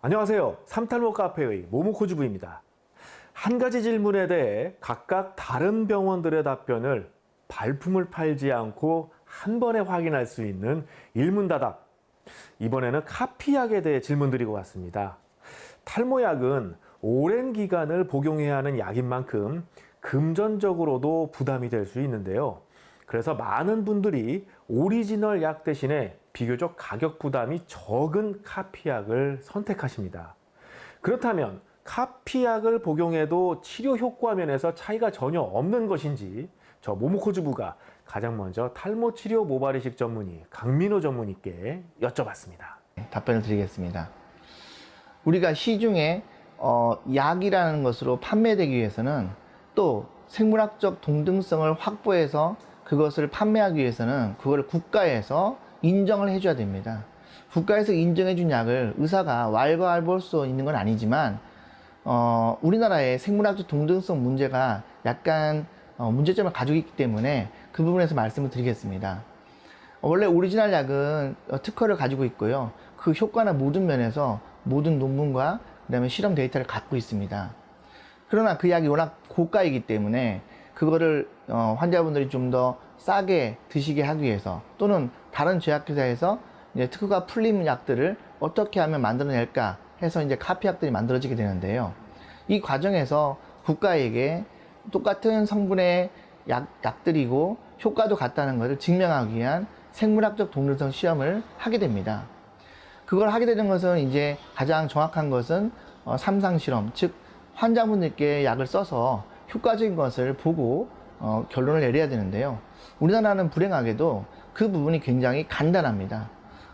안녕하세요. 삼탈모 카페의 모모코주부입니다. 한 가지 질문에 대해 각각 다른 병원들의 답변을 발품을 팔지 않고 한 번에 확인할 수 있는 일문다답. 이번에는 카피약에 대해 질문드리고 왔습니다. 탈모약은 오랜 기간을 복용해야 하는 약인 만큼 금전적으로도 부담이 될 수 있는데요. 그래서 많은 분들이 오리지널 약 대신에 비교적 가격 부담이 적은 카피약을 선택하십니다. 그렇다면 카피약을 복용해도 치료 효과 면에서 차이가 전혀 없는 것인지 저 모모코주부가 가장 먼저 탈모 치료 모발이식 전문의 강민호 전문의께 여쭤봤습니다. 답변을 드리겠습니다. 우리가 시중에 어, 약이라는 것으로 판매되기 위해서는 또 생물학적 동등성을 확보해서 그것을 판매하기 위해서는 그걸 국가에서 인정을 해줘야 됩니다. 국가에서 인정해준 약을 의사가 왈가왈부할 수 있는 건 아니지만 어, 우리나라의 생물학적 동등성 문제가 약간 어, 문제점을 가지고 있기 때문에 그 부분에서 말씀을 드리겠습니다. 원래 오리지널 약은 어, 특허를 가지고 있고요. 그 효과나 모든 면에서 모든 논문과 그다음에 실험 데이터를 갖고 있습니다. 그러나 그 약이 워낙 고가이기 때문에 그거를 어, 환자분들이 좀 더 싸게 드시게 하기 위해서 또는 다른 제약회사에서 이제 특허가 풀린 약들을 어떻게 하면 만들어낼까 해서 이제 카피약들이 만들어지게 되는데요. 이 과정에서 국가에게 똑같은 성분의 약, 약들이고 효과도 같다는 것을 증명하기 위한 생물학적 동일성 시험을 하게 됩니다. 그걸 하게 되는 것은 이제 가장 정확한 것은 어, 삼상 실험, 즉 환자분들께 약을 써서 효과적인 것을 보고 어, 결론을 내려야 되는데요. 우리나라는 불행하게도 그 부분이 굉장히 간단합니다.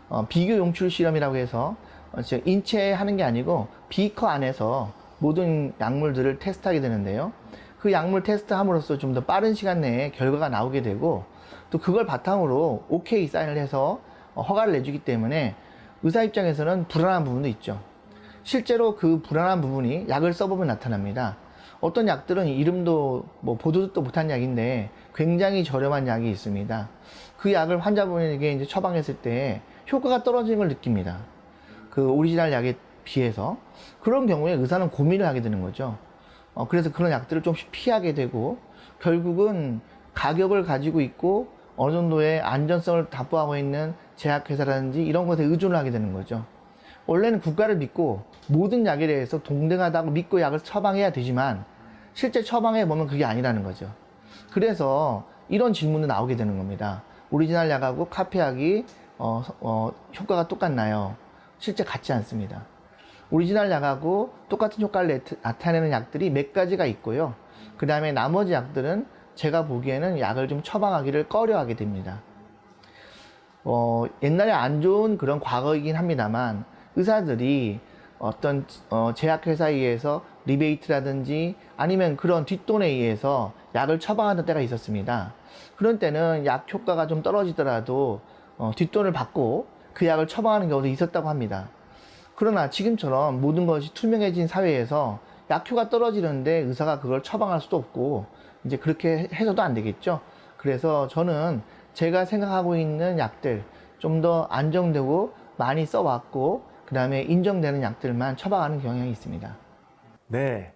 어, 비교 용출 실험이라고 해서 어, 즉 인체에 하는 게 아니고 비커 안에서 모든 약물들을 테스트하게 되는데요. 그 약물 테스트함으로써 좀 더 빠른 시간 내에 결과가 나오게 되고 또 그걸 바탕으로 오케이 사인을 해서 어, 허가를 내주기 때문에 의사 입장에서는 불안한 부분도 있죠. 실제로 그 불안한 부분이 약을 써보면 나타납니다. 어떤 약들은 이름도 뭐 보도도 못한 약인데 굉장히 저렴한 약이 있습니다. 그 약을 환자분에게 이제 처방했을 때 효과가 떨어지는 걸 느낍니다. 그 오리지널 약에 비해서 그런 경우에 의사는 고민을 하게 되는 거죠. 어, 그래서 그런 약들을 좀 피하게 되고 결국은 가격을 가지고 있고 어느 정도의 안전성을 답보하고 있는 제약회사라든지 이런 것에 의존을 하게 되는 거죠. 원래는 국가를 믿고 모든 약에 대해서 동등하다고 믿고 약을 처방해야 되지만 실제 처방해 보면 그게 아니라는 거죠. 그래서 이런 질문이 나오게 되는 겁니다. 오리지널 약하고 카피약이 어, 어, 효과가 똑같나요? 실제 같지 않습니다. 오리지널 약하고 똑같은 효과를 내- 나타내는 약들이 몇 가지가 있고요. 그 다음에 나머지 약들은 제가 보기에는 약을 좀 처방하기를 꺼려하게 됩니다. 어, 옛날에 안 좋은 그런 과거이긴 합니다만 의사들이 어떤 어, 제약회사에 의해서 리베이트라든지 아니면 그런 뒷돈에 의해서 약을 처방하는 때가 있었습니다. 그런 때는 약 효과가 좀 떨어지더라도 어, 뒷돈을 받고 그 약을 처방하는 경우도 있었다고 합니다. 그러나 지금처럼 모든 것이 투명해진 사회에서 약효가 떨어지는데 의사가 그걸 처방할 수도 없고 이제 그렇게 해서도 안 되겠죠. 그래서 저는 제가 생각하고 있는 약들 좀 더 안정되고 많이 써왔고 그 다음에 인정되는 약들만 처방하는 경향이 있습니다. 네,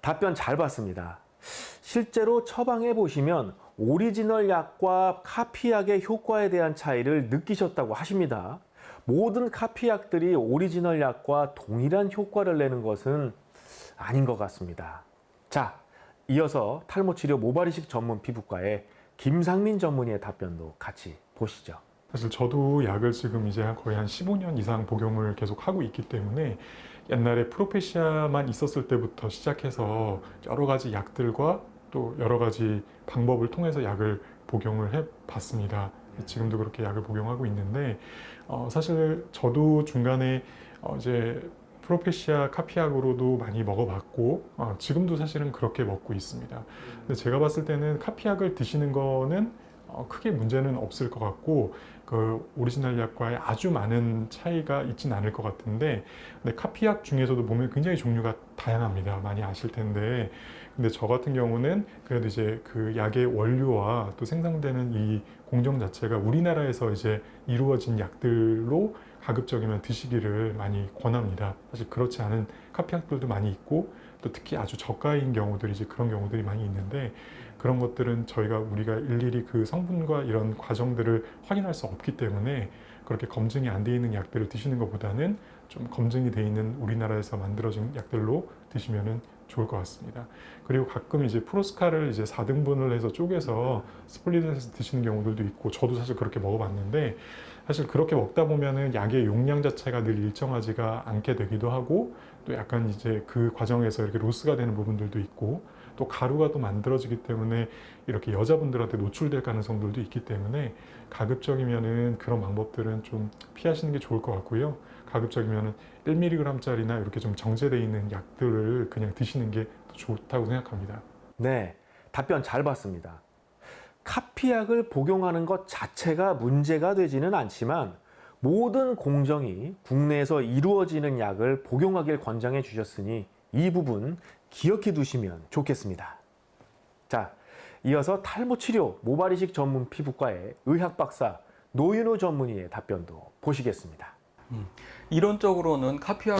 답변 잘 봤습니다. 실제로 처방해 보시면 오리지널 약과 카피약의 효과에 대한 차이를 느끼셨다고 하십니다. 모든 카피약들이 오리지널 약과 동일한 효과를 내는 것은 아닌 것 같습니다. 자, 이어서 탈모 치료 모발이식 전문 피부과의 김상민 전문의의 답변도 같이 보시죠. 사실 저도 약을 지금 이제 한 거의 한 15년 이상 복용을 계속 하고 있기 때문에 옛날에 프로페시아만 있었을 때부터 시작해서 여러 가지 약들과 또 여러 가지 방법을 통해서 약을 복용을 해 봤습니다. 지금도 그렇게 약을 복용하고 있는데 어, 사실 저도 중간에 어, 이제 프로페시아 카피약으로도 많이 먹어봤고 어, 지금도 사실은 그렇게 먹고 있습니다. 근데 제가 봤을 때는 카피약을 드시는 거는 어, 크게 문제는 없을 것 같고 그 오리지널 약과의 아주 많은 차이가 있진 않을 것 같은데 근데 카피약 중에서도 보면 굉장히 종류가 다양합니다. 많이 아실 텐데 근데 저 같은 경우는 그래도 이제 그 약의 원료와 또 생성되는 이 공정 자체가 우리나라에서 이제 이루어진 약들로 가급적이면 드시기를 많이 권합니다. 사실 그렇지 않은 카피약들도 많이 있고 또 특히 아주 저가인 경우들이 이제 그런 경우들이 많이 있는데 그런 것들은 저희가 우리가 일일이 그 성분과 이런 과정들을 확인할 수 없기 때문에 그렇게 검증이 안 돼 있는 약들을 드시는 것보다는 좀 검증이 돼 있는 우리나라에서 만들어진 약들로 드시면은 좋을 것 같습니다. 그리고 가끔 이제 프로스카를 이제 4등분을 해서 쪼개서 스플릿해서 드시는 경우들도 있고 저도 사실 그렇게 먹어봤는데 사실 그렇게 먹다 보면은 약의 용량 자체가 늘 일정하지가 않게 되기도 하고 또 약간 이제 그 과정에서 이렇게 로스가 되는 부분들도 있고 또 가루가 또 만들어지기 때문에 이렇게 여자분들한테 노출될 가능성들도 있기 때문에 가급적이면은 그런 방법들은 좀 피하시는 게 좋을 것 같고요. 가급적이면은 1mg짜리나 이렇게 좀 정제되어 있는 약들을 그냥 드시는 게더 좋다고 생각합니다. 네, 답변 잘 봤습니다. 카피약을 복용하는 것 자체가 문제가 되지는 않지만 모든 공정이 국내에서 이루어지는 약을 복용하길 권장해 주셨으니 이 부분 기억해 두시면 좋겠습니다. 자, 이어서 탈모 치료 모발 이식 전문 피부과의 의학 박사 노윤호 전문의의 답변도 보시겠습니다. 이론적으로는 카피아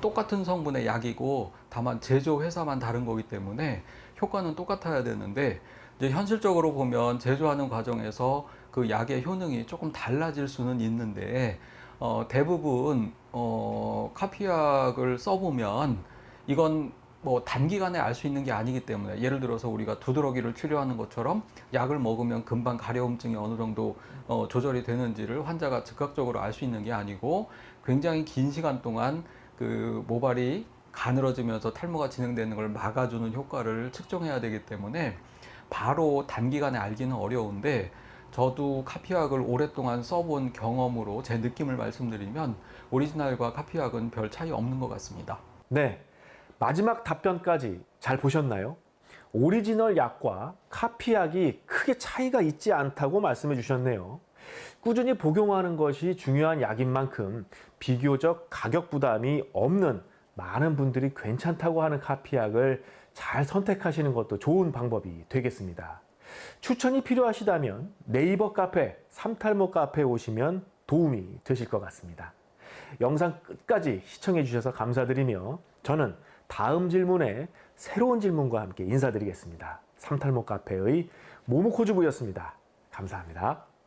똑같은 성분의 약이고 다만 제조 회사만 다른 거기 때문에 효과는 똑같아야 되는데 이제 현실적으로 보면 제조하는 과정에서 그 약의 효능이 조금 달라질 수는 있는데 어, 대부분 어, 카피약을 써보면 이건 뭐 단기간에 알 수 있는 게 아니기 때문에 예를 들어서 우리가 두드러기를 치료하는 것처럼 약을 먹으면 금방 가려움증이 어느 정도 어, 조절이 되는지를 환자가 즉각적으로 알 수 있는 게 아니고 굉장히 긴 시간 동안 그 모발이 가늘어지면서 탈모가 진행되는 걸 막아주는 효과를 측정해야 되기 때문에 바로 단기간에 알기는 어려운데 저도 카피약을 오랫동안 써본 경험으로 제 느낌을 말씀드리면 오리지널과 카피약은 별 차이 없는 것 같습니다. 네, 마지막 답변까지 잘 보셨나요? 오리지널 약과 카피약이 크게 차이가 있지 않다고 말씀해 주셨네요. 꾸준히 복용하는 것이 중요한 약인 만큼 비교적 가격 부담이 없는 많은 분들이 괜찮다고 하는 카피약을 잘 선택하시는 것도 좋은 방법이 되겠습니다. 추천이 필요하시다면 네이버 카페, 삼탈모 카페에 오시면 도움이 되실 것 같습니다. 영상 끝까지 시청해 주셔서 감사드리며 저는 다음 질문에 새로운 질문과 함께 인사드리겠습니다. 삼탈모 카페의 모모코즈부였습니다. 감사합니다.